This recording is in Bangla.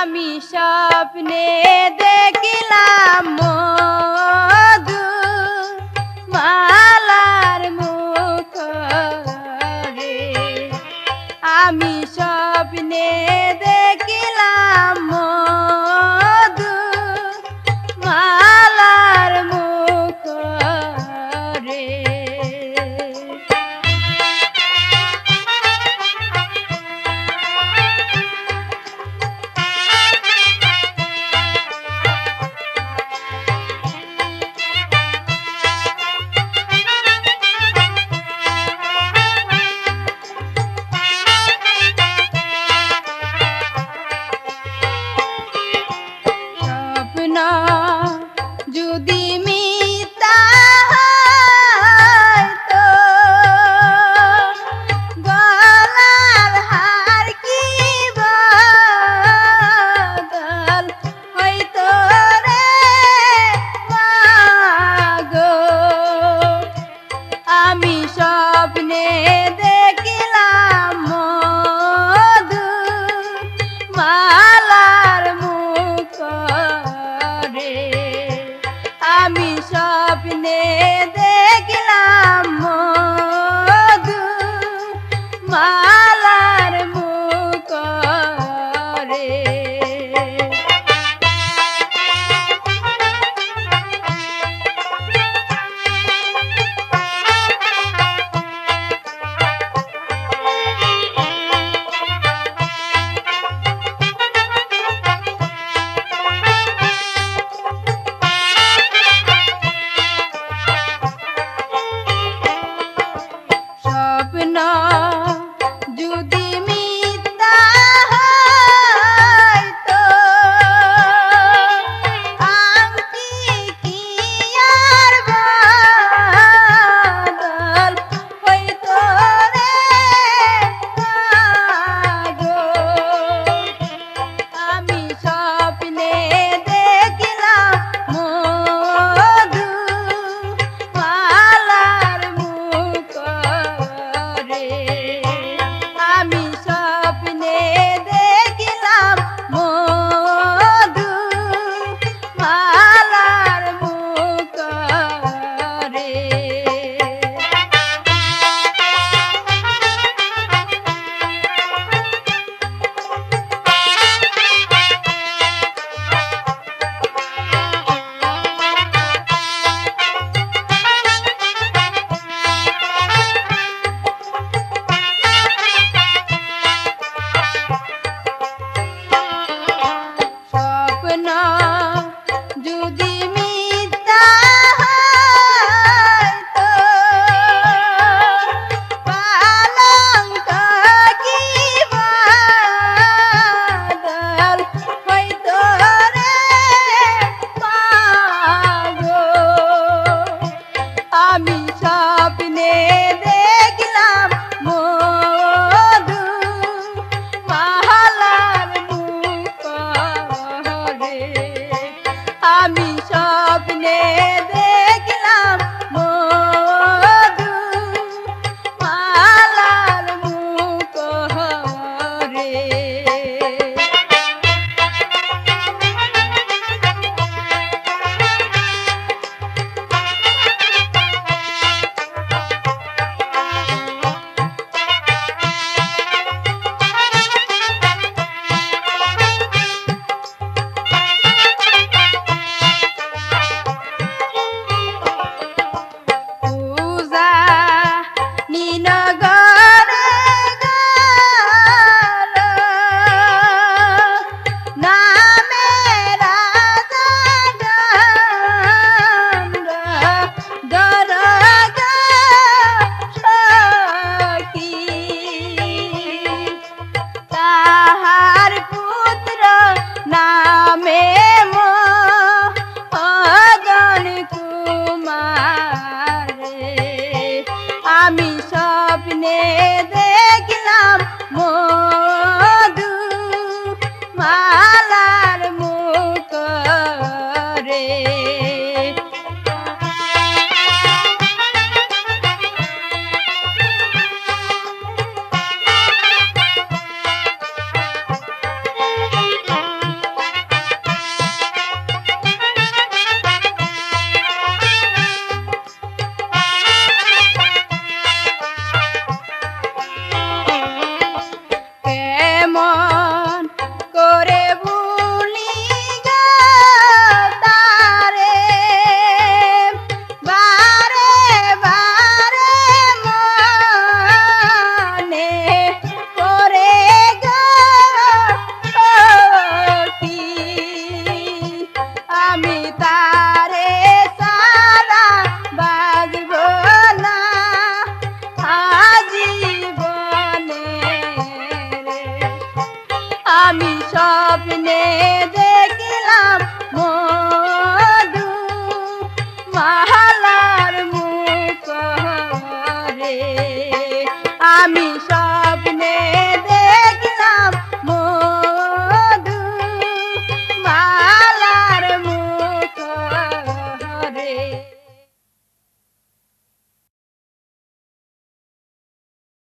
আমি স্বপ্নে দেখিলাম মধু মালার মুখ আমি স্বপ্নে না my আমি তারে আমি স্বপ্নে দেখলাম মধু মালার মুখ রে। আমি